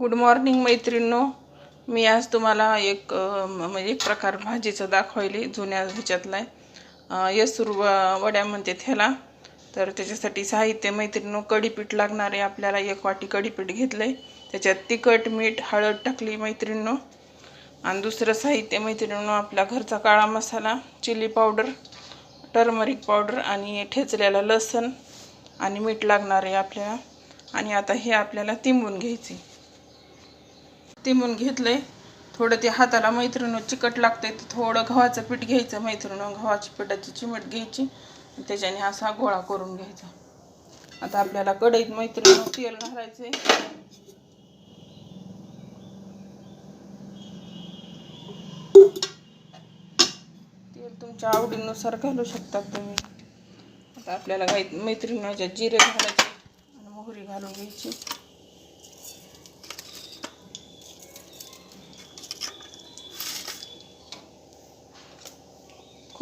Good morning मैत्रिणींनो. मी आज तुम्हाला एक म्हणजे एक प्रकार भाजीचं दाखवायली जुन्या ह्याच्यातला आहे यसूर वड्या म्हणतात ह्याला. तर त्याच्यासाठी साहित्य मैत्रिणींनो कढीपीठ लागणार आहे. आपल्याला एक वाटी कढीपीठ घेतलं आहे त्याच्यात तिखट मीठ हळद टाकली मैत्रिणीनो. आणि दुसरं साहित्य मैत्रिणनो आपला घरचा काळा मसाला चिली पावडर टर्मरिक पावडर आणि ठेचलेला लसण आणि मीठ लागणार आहे आपल्याला. आणि आता हे आपल्याला तिंबून घ्यायचे तिंबून आहे थोडं ते हाताला मैत्रिणी चिकट लागतंय. तर थोडं गव्हाचं पीठ घ्यायचं. मैत्रिणी गव्हाची पिठाची चिमट घ्यायची. त्याच्याने असा गोळा करून घ्यायचा. आता आपल्याला कढईत मैत्रिणी तेल घालायचंय. तेल तुमच्या आवडीनुसार घालू शकता तुम्ही. आता आपल्याला काही मैत्रिणीच्या जिरे घालायचे. आणि मोहरी घालून घ्यायची.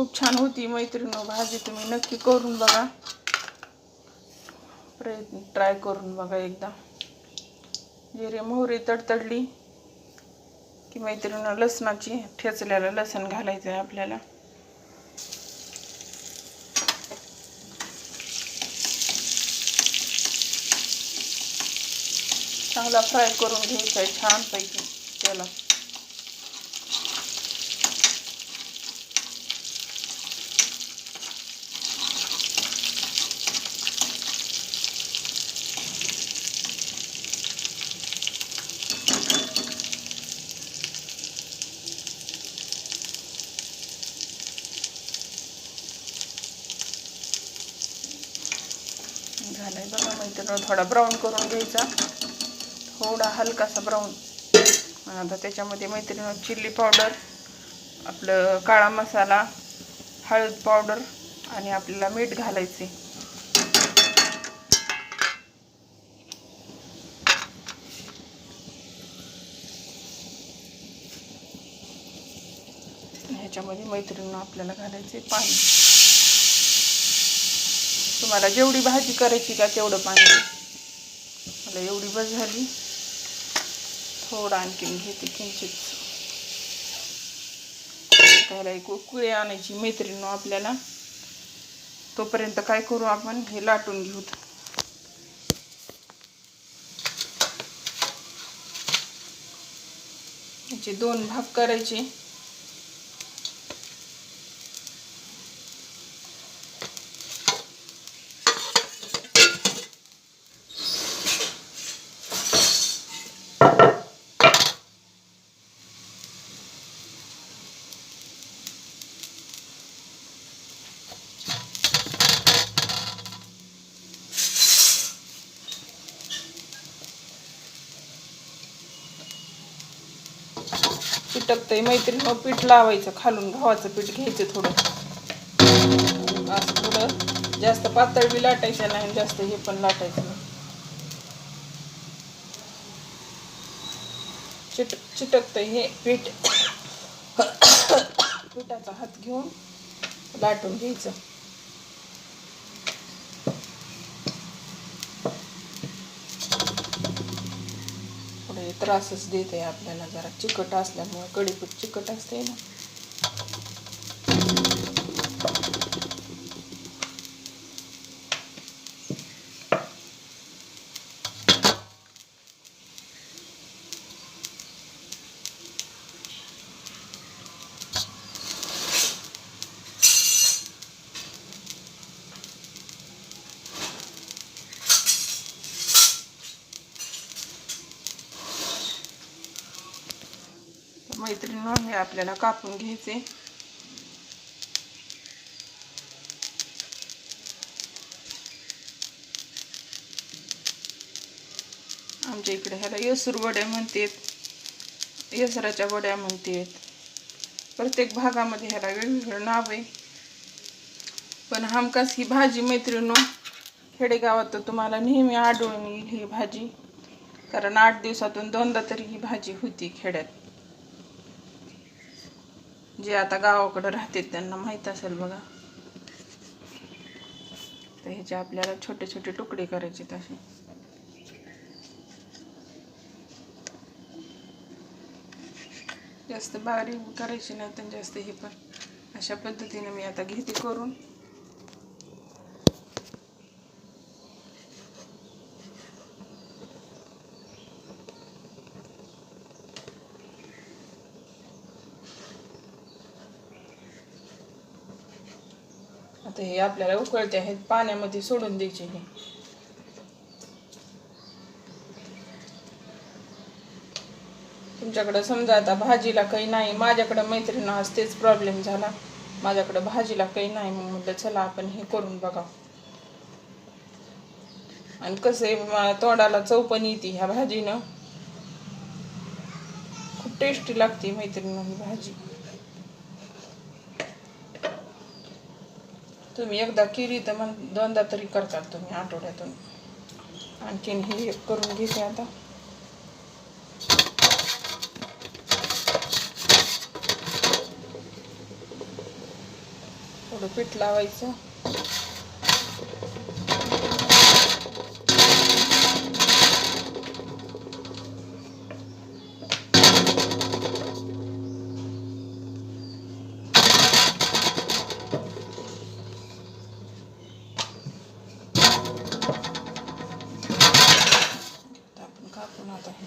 खूप छान होती मैत्रिणी. हो, भाजी तुम्ही नक्की करून बघा. प्रयत्न ट्राय करून बघा एकदा. जिरे मोहरी तडतडली की मैत्रिणीनं लसणाची ठेचलेलं लसण घालायचं आहे आपल्याला. चांगला फ्राय करून घ्यायचा आहे छानपैकी त्याला झालाय बघा मैत्रिणी थोडा ब्राऊन करून घ्यायचा. थोडा हलकासा ब्राऊन आता त्याच्यामध्ये मैत्रिणी चिल्ली पावडर आपलं काळा मसाला हळद पावडर आणि आपल्याला मीठ घालायचे ह्याच्यामध्ये मैत्रिणी आपल्याला घालायचे पाणी. तुम्हाला जेवढी भाजी करायची का तेवढं पाणी मला एवढी बस झाली. थोडं आणखीन घेते किंचित. त्याला एक उकळी आणायची मैत्रिणी आपल्याला. तोपर्यंत काय करू आपण? हे लाटून घेऊ याचे दोन भाग करायचे. पिटकतंय. मैत्रीण मग पीठ लावायचं खालून गव्हाचं पीठ घ्यायचं थोडं. असं थोडं जास्त पातळ बी लाटायचं नाही जास्त हे पण लाटायचं नाही. चिट चिटकतंय हे पीठ. पिठाचा हात घेऊन लाटून घ्यायचं थोडे त्रासच देत आहे आपल्याला जरा चिकट असल्यामुळे कढीपीठ चिकट असते ना. मैत्रिणी हे आपल्याला कापून घ्यायचे. आमच्या इकडे ह्याला येसूर वड्या म्हणतात. येसराच्या वड्या म्हणतात. प्रत्येक भागामध्ये ह्याला वेगवेगळं नाव आहे. पण हमखास ही भाजी मैत्रिणी खेडेगावात तर तुम्हाला नेहमी आढळून येईल ही भाजी. कारण आठ दिवसातून दोनदा तरी ही भाजी होती खेड्यात. जे आता गावाकडं राहतात त्यांना माहीत असेल बघा. तर ह्याचे आपल्याला छोटे छोटे तुकडे करायचे तसे जास्त बारीक करायची नाही तर जास्त हे पण अशा पद्धतीने मी आता घेते करून. आता हे आपल्याला उकळते आहेत पाण्यामध्ये सोडून द्यायचे हे. तुमच्याकडं समजा आता भाजीला काही नाही माझ्याकडं मैत्रिणी आज तेच प्रॉब्लेम झाला. माझ्याकडं भाजीला काही नाही मग म्हटलं चला आपण हे करून बघा आणि कसं आहे तोंडाला चव पण येते ह्या भाजीनं. खूप टेस्टी लागते मैत्रिणी ही भाजी. तुम्ही एकदा केली तर मग दोनदा तरी करतात तुम्ही आठवड्यातून. आणखीन हे एक करून घेते आता. थोडं पीठ लावायचं आता आपण कापून आता हे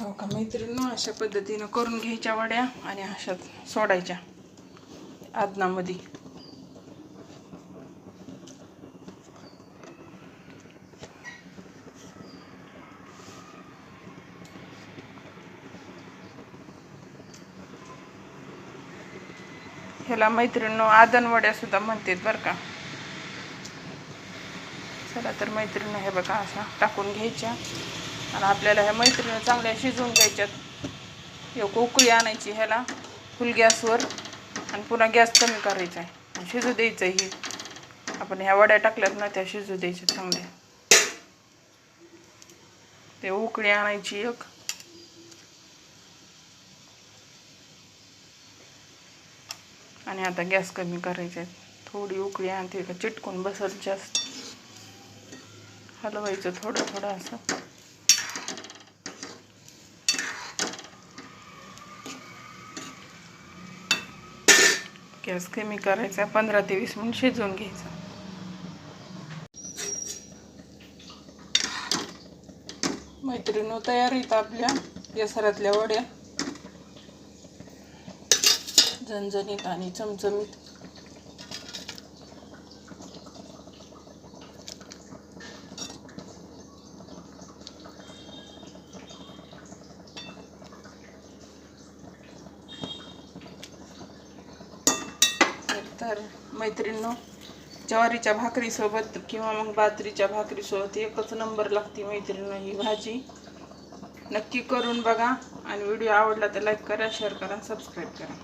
हो का मैत्रिणी अशा पद्धतीनं करून घ्यायच्या वड्या आणि अशा सोडायच्या आदनामध्ये. ह्याला मैत्रिणी आदन वड्या सुद्धा म्हणतात बरं का. चला तर मैत्रिणी हे बघा अशा टाकून घ्यायच्या. आणि आपल्याला ह्या मैत्रिणी चांगल्या शिजवून घ्यायच्यात. एक उकळी आणायची ह्याला फुल गॅसवर. आणि पुन्हा गॅस कमी करायचा आहे आणि शिजू द्यायचं ही. आपण ह्या वड्या टाकल्यात ना त्या शिजू द्यायच्या चांगल्या. ते उकळी आणायची एक. आणि आता गॅस कमी करायचा आहे थोडी उकळी आणते का चिटकून बसल जास्त. हलवायचं थोडं थोडं असं. गॅस कमी करायचा पंधरा ते वीस मिनिट शिजवून घ्यायचा. मैत्रिणी तयार आहेत आपल्या केसरातल्या वड्या. झणझणीत आणि चमचमीत. तर मैत्रिणींनो ज्वारीच्या भाकरीसोबत किंवा मग बाजरीच्या भाकरीसोबत एकच नंबर लागते मैत्रिणींनो ही भाजी. नक्की करून बघा आणि व्हिडिओ आवडला तर लाईक करा शेअर करा सबस्क्राईब करा.